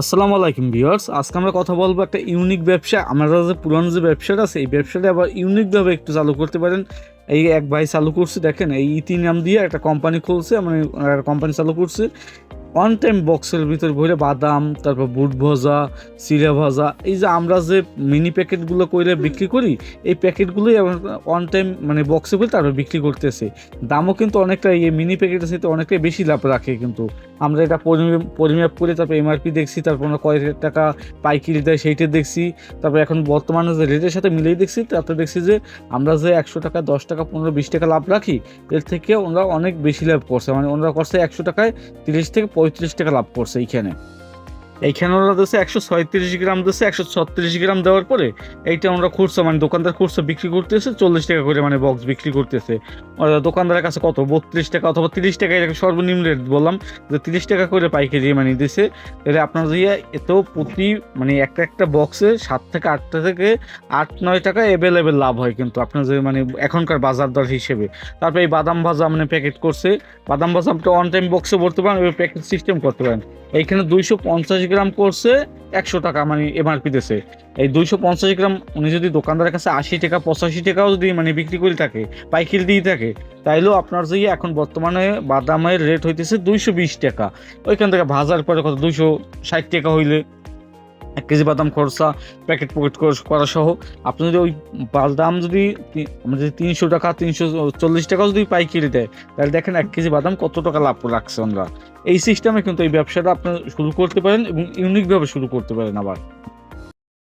আসসালামু আলাইকুম ভিউয়ার্স, আজকে আমরা কথা বলব একটা ইউনিক ব্যবসা। আমরা যে পুরানো যে ব্যবসাটা আছে, এই ব্যবসাটা আবার ইউনিকভাবে একটু চালু করতে পারেন। এই এক ভাই চালু করছে, দেখেন, এই ইতি নাম দিয়ে একটা কোম্পানি খুলছে মানে একটা কোম্পানি চালু করছে। অন টাইম বক্সের ভিতর ভরে বাদাম, তারপর বুট ভাজা, চিড়া ভাজা, এই যে আমরা যে মিনি প্যাকেটগুলো করে বিক্রি করি, এই প্যাকেটগুলোই অন টাইম মানে বক্সে ভরে তারপর বিক্রি করতেছে। দামও কিন্তু অনেকটা, এই মিনি প্যাকেটের সাথে অনেকটাই বেশি লাভ রাখে কিন্তু। আমরা এটা পরিমাপ- করে তারপর এমআরপি দেখছি, তারপর আমরা কয় টাকা পাইকারি দেয় সেইটা দেখছি, তারপর এখন বর্তমানে যে রেটের সাথে মিলেই দেখছি, তাতে দেখছি যে আমরা যে একশো টাকা, দশ টাকা, পনেরো, বিশ টাকা লাভ রাখি, এর থেকে ওনারা অনেক বেশি লাভ করছে। মানে ওনারা করছে একশো টাকায় তিরিশ থেকে পঁয়ত্রিশ টাকা লাভ করছে এইখানে। এইখানে ওরা দিচ্ছে একশো ছয়ত্রিশ গ্রাম দিচ্ছে একশো ছত্রিশ গ্রাম দেওয়ার পরে এইটা আমরা খুচরো মানে দোকানদার খুচরো বিক্রি করতেছে, চল্লিশ টাকা করে মানে বক্স বিক্রি করতেছে। দোকানদারের কাছে কত? বত্রিশ টাকা অথবা তিরিশ টাকা এরকম সর্বনিম্ন রেট বললাম, যে তিরিশ টাকা করে পাইকারি মানে দিছে। তাহলে আপনার দিয়ে এত প্রতি মানে একটা একটা বক্সে সাত থেকে আটটা থেকে আট, নয় টাকা অ্যাভেলেবেল লাভ হয় কিন্তু আপনার যে মানে এখনকার বাজার দর হিসেবে। তারপরে এই বাদাম ভাজা মানে প্যাকেট করছে। বাদাম ভাজা আপনি অন টাইম বক্সে ভরতে পারেন প্যাকেট সিস্টেম করতে পারেন। এইখানে দুইশো পঞ্চাশ গ্রাম করছে একশো টাকা মানে এমআরপি দিছে। এই দুইশো পঞ্চাশ গ্রাম উনি যদি দোকানদারের কাছে আশি টাকা, পঁচাশি টাকাও যদি মানে বিক্রি করে থাকে পাইকিল দিয়ে থাকে, তাইলেও আপনার যে এখন বর্তমানে বাদামের রেট হইতেছে দুইশো বিশ টাকা। ওইখান থেকে ভাজার পরে কত? দুইশো ষাট টাকা হইলে এক কেজি বাদাম খরচা প্যাকেট প্যাকেট করা সহ আপনি যদি ওই বাদাম যদি আমাদের তিনশো টাকা, তিনশো চল্লিশ টাকা যদি পাইকারি দেয়, তাহলে দেখেন এক কেজি বাদাম কত টাকা লাভ রাখছে আমরা। এই সিস্টেমে কিন্তু এই ব্যবসাটা আপনি শুরু করতে পারেন এবং ইউনিকভাবে শুরু করতে পারেন আবার।